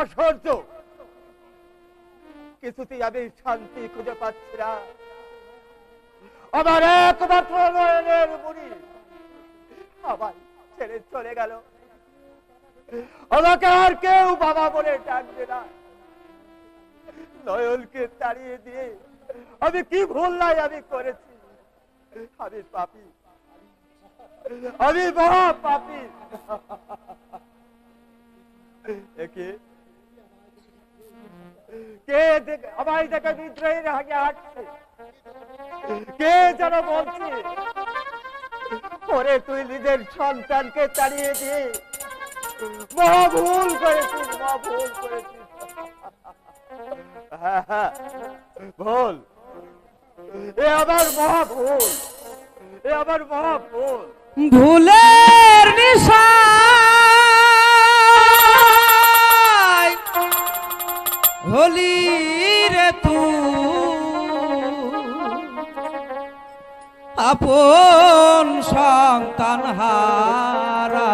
অসহ্য। কিছুতেই আমি শান্তি খুঁজে পাচ্ছি না। আমার একমাত্র নয়নের মুড়ি আমার ছেড়ে চলে গেল। আমাকে আর কেউ বাবা বলে ডাকবে না। নয়নকে তাড়িয়ে দিয়ে আমি কি ভুল নাই আমি করেছি? আমি পাপি। আমি মহা পাপি একে। কে দেখ- আগে হাঁটছে? কে যেন বলছে পরে তুই নিজের সন্তানকে তাড়িয়ে দিয়ে মহা ভুল করেছিস মহা ভুল করেছিস। হ্যাঁ, হ্যাঁ, ভুল। এ আমার মহা ভুল এ আমার মহা ভুল ভুলের হলি রে তু। আপন সন্তান হারা।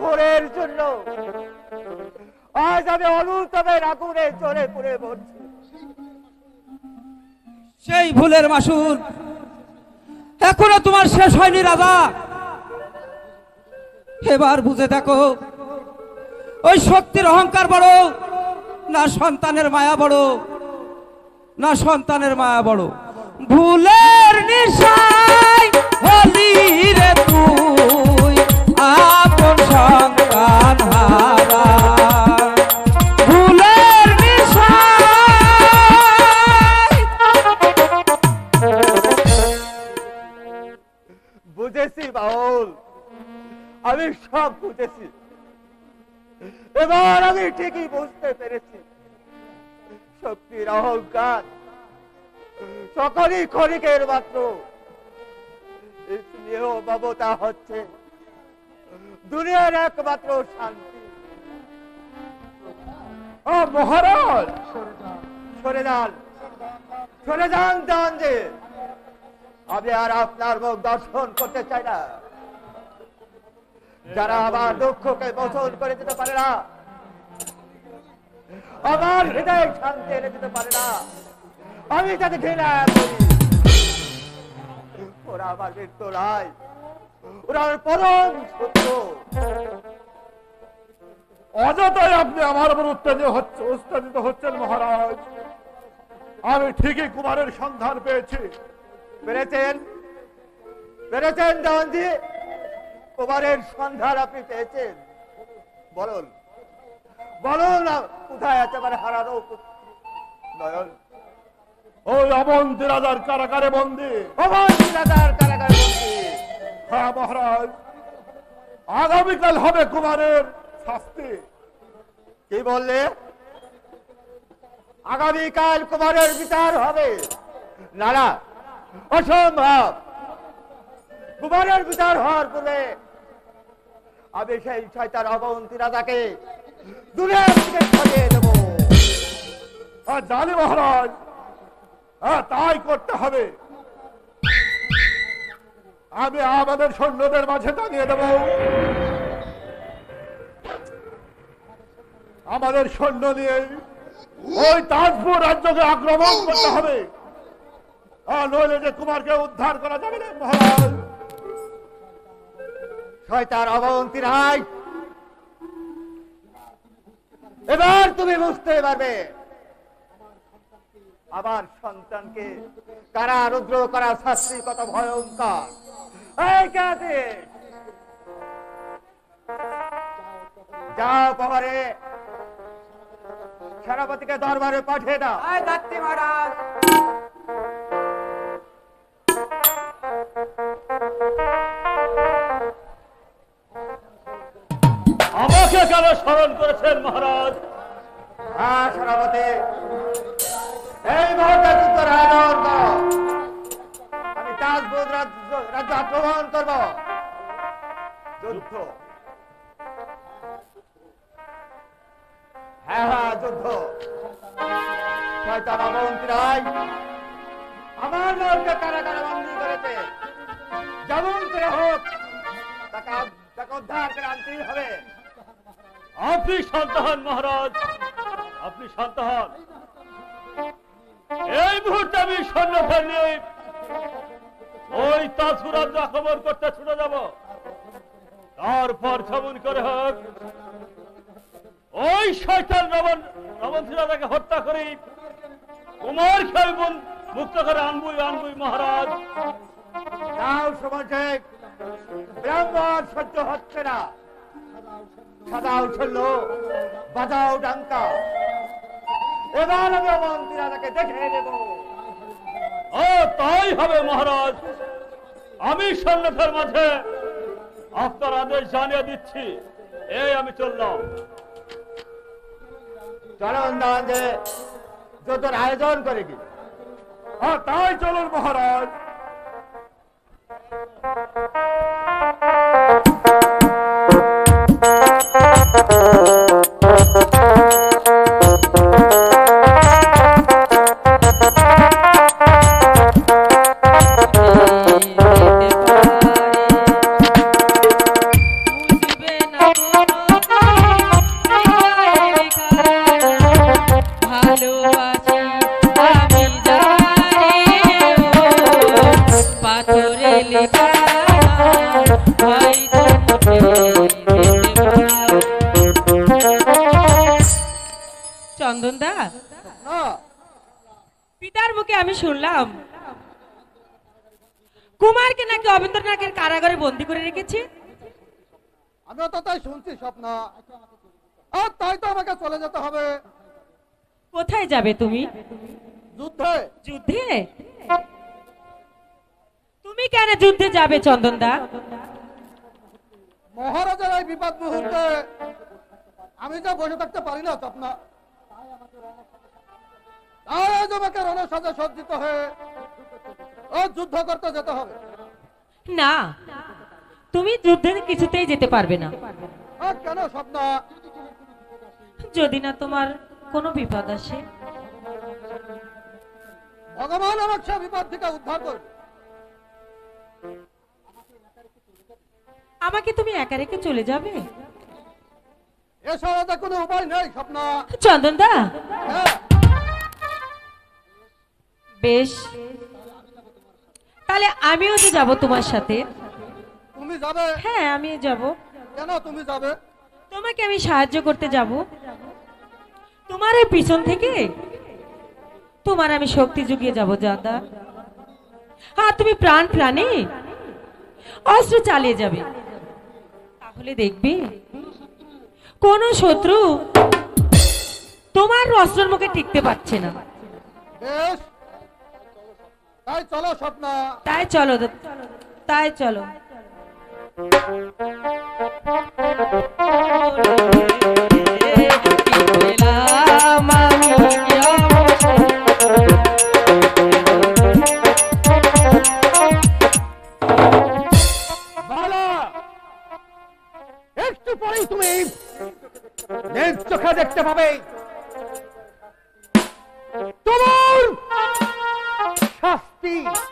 ভোরের জন্য আজ আমি চড়ে সেই ভুলের মাসুল, এখনও তোমার শেষ হয়নি রাজা। এবার বুঝে দেখো, ওই শক্তির অহংকার বড়, না সন্তানের মায়া বড়, না সন্তানের মায়া বড়। ভুলের নিশাই হলি রে তুই, আপন সন্তান ভুলের নিশাই বুঝেছি বাউল, আমি সব বুঝেছি। এবার আমি ঠিকই বুঝতে পেরেছি। শক্তির অহংকার সকলই ক্ষণিকের মাত্র। স্নেহ মমতা হচ্ছে দুনিয়ার একমাত্র শান্তি। ও মহারাজ! সরে যান সরে যান যান যে আমি আর আপনার মুখ দর্শন করতে চাই না। যারা আমার দুঃখকে মোচন করে দিতে পারে না, আমার হৃদয় শান্তি এনে দিতে পারে না। আমি করি ওরা আমার মৃত্যু নয় ওরা আমার পরম শত্রু অযথাই আপনি আমার উপর উত্তেজিত হচ্ছে উত্তেজিত হচ্ছেন, মহারাজ। আমি ঠিকই কুমারের সন্ধান পেয়েছি। পেরেছেন? পেরেছেন দেওয়ানজি কুমারের সন্ধান আপনি পেয়েছেন? বলুন। বলুন, কোথায় আছে মানে হারানো? নয়ন। ওই অবন্তী রাজার কারাগারে বন্দী। অবন্তী রাজার কারাগারে বন্দী। হ্যাঁ মহারাজ। আগামীকাল হবে কুমারের শাস্তি। কি বললে? আগামীকাল কুমারের বিচার হবে। না না অসম্ভব। কুমারের বিচার হওয়ার পূর্বে আমি সেই ছয়টার অবন্তী রাজাকে দূরে থেকে সরিয়ে দেবো। হ্যাঁ জানি মহারাজ। হ্যাঁ তাই করতে হবে। আমি আমাদের সৈন্যদের মাঝে টাঙিয়ে দেব। আমাদের সৈন্য নিয়ে ওই তাজপুর রাজ্যকে আক্রমণ করতে হবে। নইলে যে কুমারকে উদ্ধার করা যাবে না, মহারাজ। অবন্তী রায়। এবার তুমি বুঝতে পারবে। আবার সন্তানকে কারা রুদ্র করা শাস্তি কত ভয়ঙ্কর। যাও পাহাড়ে সেনাপতিকে দরবারে পাঠিয়ে দাও। মহারাজ। আমাকে কেন স্মরণ করেছেন মহারাজ? হ্যাঁ সেনাপতি। এই যুদ্ধের আয়োজন করো। আমি তাজপুর রাজ্য হ্যাঁ হ্যাঁ আমার লোককে কারা কারা বন্দী যেমন করে হোক, তাকে হবে। আপনি শান্ত হন, মহারাজ। আপনি শান্ত হন। এই মুহূর্তে আমি সৈন্যকে নিয়ে ওই তাজপুরাজ্য আক্রমণ করতে ছুটে যাব। তারপর যেমন করে হোক, ওই শয়তান রমন রমন সিরাজাকে হত্যা করি। কুমার খেলবুন, মুক্ত করে আনবুই আনবুই মহারাজ। সময় শেখ ব্রাহ্মণ সহ্য হচ্ছে না। সাদাও ছিল বাজাও ডাঙ্কা। এবার আমি অবন্তী রাজাকে দেখে নেব। ও তাই হবে মহারাজ। আমি সৈন্যদের মাঝে আপনার আদেশ জানিয়ে দিচ্ছি। এই আমি চললাম। চলন দান যে যুদ্ধের আয়োজন করে কি? হ্যাঁ তাই চলুন মহারাজ। বুঝবে কারাগারে বন্দি করে রেখেছি? আমিও তো তাই শুনছি স্বপ্ন। আর তাই তো আমাকে চলে যেতে হবে। কোথায় যাবে তুমি? যুদ্ধে। যুদ্ধে? তুমি কেন যুদ্ধে যাবে চন্দন দা মহারাজের এই বিপদ মুহূর্তে আমি যা বসে থাকতে পারি না স্বপ্ন। তাই আজ আমাকে রণসাজে সজ্জিত হয়ে ও যুদ্ধ করতে যেতে হবে। না তুমি যুদ্ধের কিছুতেই যেতে পারবে না। কেন স্বপ্ন? যদি না তোমার কোনো বিপদ আসে। ভগবান আমাকে সে বিপদ থেকে উদ্ধার করবে। আমাকে তুমি একা রেখে চলে যাবে? এছাড়া কোনো উপায় নেই স্বপ্ন। চন্দন দা হ্যাঁ। বেশ। তাহলে আমিও তো যাব তোমার সাথে। তুমি যাবে? হ্যাঁ আমি যাব। কেন তুমি যাবে? তোমাকে আমি সাহায্য করতে যাব। তোমার এই পিছন থেকে? তোমার আমি শক্তি জুগিয়ে যাব দাদা হ্যাঁ তুমি প্রাণ প্রাণে? অস্ত্র চালিয়ে যাবে। তাহলে দেখবে কোন শত্রু তোমার অস্ত্রের মুখে টিকতে পারছে না। বেশ। তাই চলো স্বপ্ন। তাই চলো তাই চলো। একটু পরেই তুমি দেখতে পাবে। শাস্তি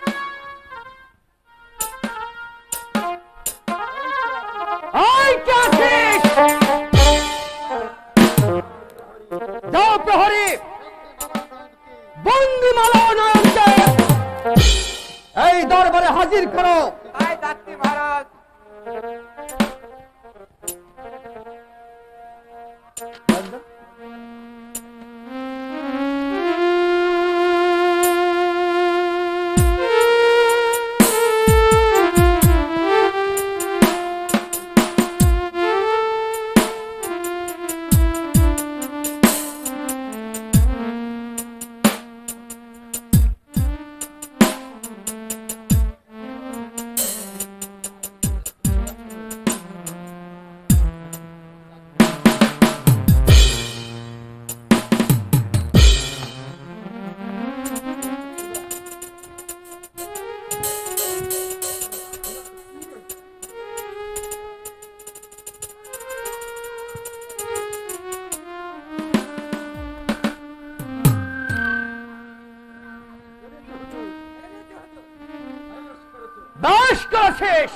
দাস করেছিস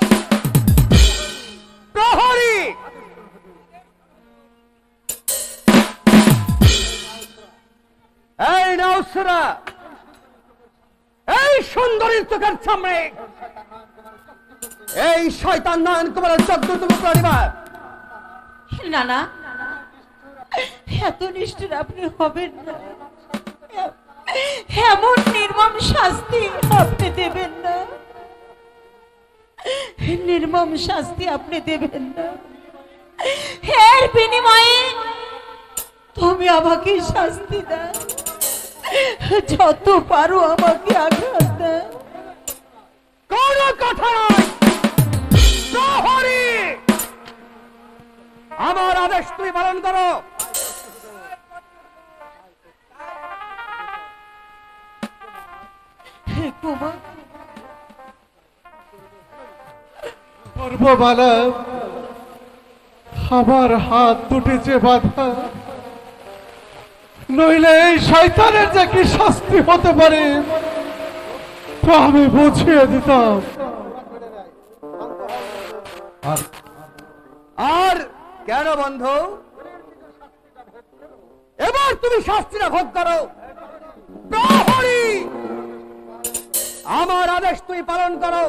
প্রহরী! এই নৌসরা এই সুন্দরীর চোখের সামনে। এই শয়তান নয়ন কুমারের চোদ্দতম পরিবার। না না এত নিষ্ঠুর আপনি হবেন না। এমন নির্মম শাস্তি আপনি নির্মম শাস্তি আপনি দেবেন না। এর বিনিময়ে তুমি আমাকে শাস্তি দাও। যত পারো আমাকে আঘাত দাও। কোন কথা আমার আদেশ তুমি পালন করো। হে কুমার পূর্ববালা আমার হাত দুটি যে বাধা, নইলে এই শয়তানের যে কি শাস্তি হতে পারে, তা আমি বুঝিয়ে দিতাম। আর কেন বন্ধু? এবার তুমি শাস্তিটা ভোগ করো। আমার আদেশ তুমি পালন করো।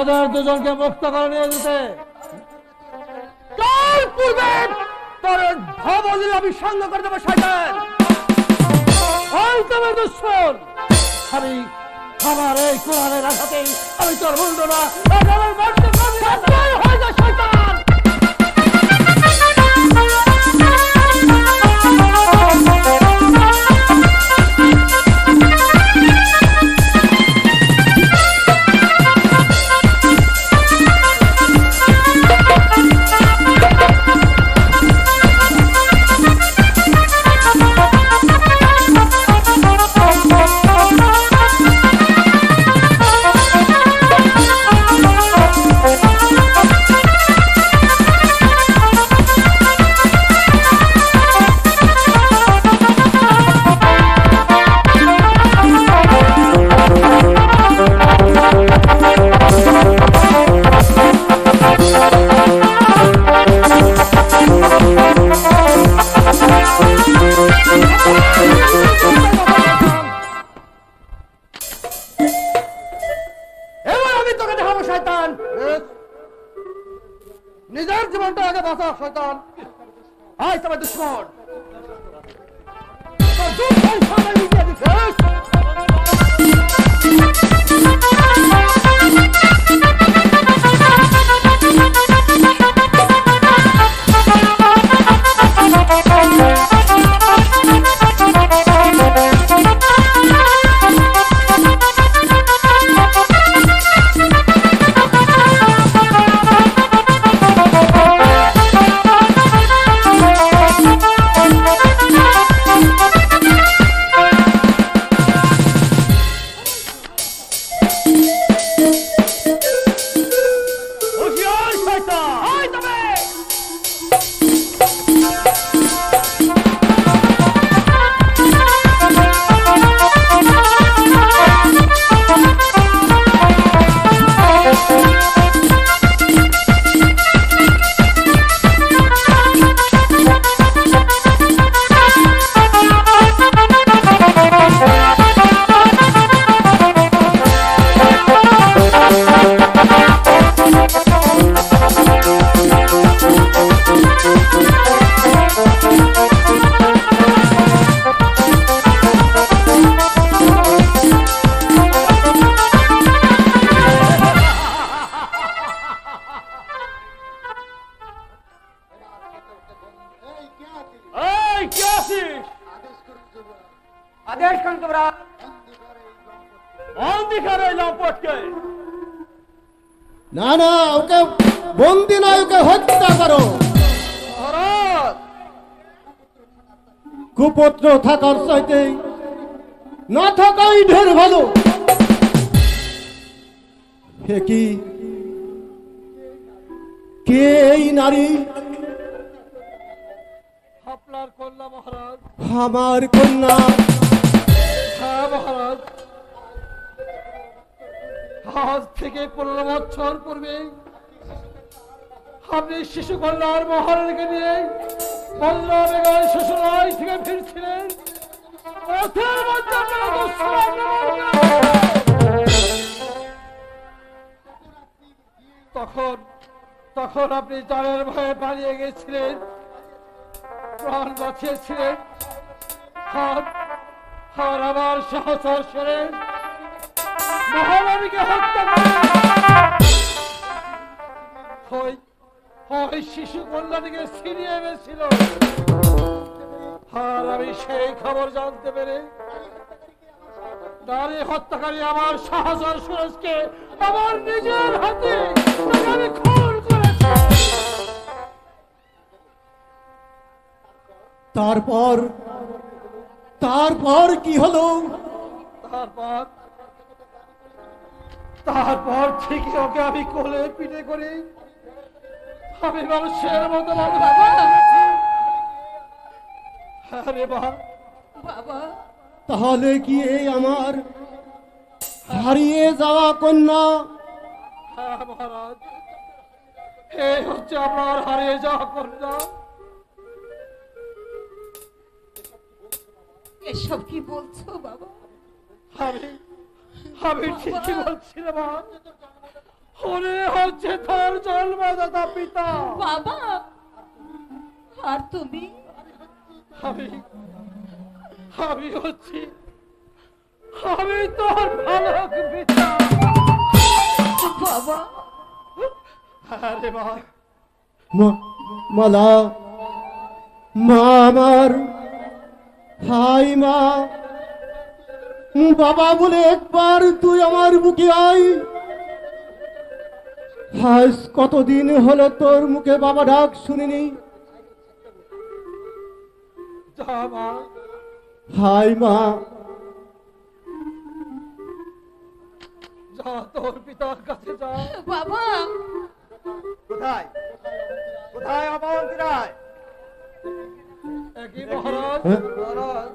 ওদের দুজনকে মুক্ত করে নিয়ে যেতে। কাল পূর্বে তোর ভবনীল আমি সঙ্গ করে দেবো দুশ্মন। আমি আমার এই কোরআনের আঘাতেই আমি তোর বলব না হয়ে আদেশ। করুন তোমরা অন্ধিকার এই লম্পটকে। না না ওকে বন্দি ওকে হত্যা করো। কুপত্র থাকার চাইতে না থাকাই ঢের ভালো। হে কি? কে এই নারী আপনার কন্যা মহারাজ। আমার কন্যা। হ্যাঁ মহারাজ। আজ থেকে পনেরো বছর পূর্বে আপনি শিশু কন্যার মহারাজকে নিয়ে কন্যা বেগম শ্বশুরালয় থেকে ফিরছিলেন। তখন তখন আপনি জানের ভয়ে পালিয়ে গেছিলেন। প্রাণ বাঁচিয়েছিলেন আর আর আমার সহচর সেরে। মহানবীকে হত্যা হয় শিশু কল্যাণীকে ছিনিয়ে এনেছিল। আর আমি সেই খবর জানতে পেরে নারী হত্যাকারী আমার সহচর সুরজকে আমার নিজের হাতে খুন করেছি। তারপর তারপর কি হলো? তারপর তারপর থেকে ওকে আমি কোলে পিঠে করে। আমি মানুষের মতো আরে বাবা। তাহলে কি এই আমার হারিয়ে যাওয়া কন্যা? হ্যাঁ মহারাজ এই হচ্ছে আমার হারিয়ে যাওয়া কন্যা। এসব কি বলছো বাবা? আমি আমি ঠিকই বলছিলাম। ওরে হচ্ছে তার জন্মদাতা পিতা। বাবা আর তুমি? আমি আমি হচ্ছি আমি তোর ভালক পিতা। বাবা। আরে মা। মা- মালা মা আমার হাই মা বাবা বলে একবার তুই আমার বুকে আয়। আজ কতদিন হলো তোর মুখে বাবা ডাক শুনিনি। যা মা। হাই মা। যা তোর পিতার কাছে যা। বাবা। কোথায়? কোথায় অবন্তিরায় একই মহারাজ হ্যাঁ? মহারাজ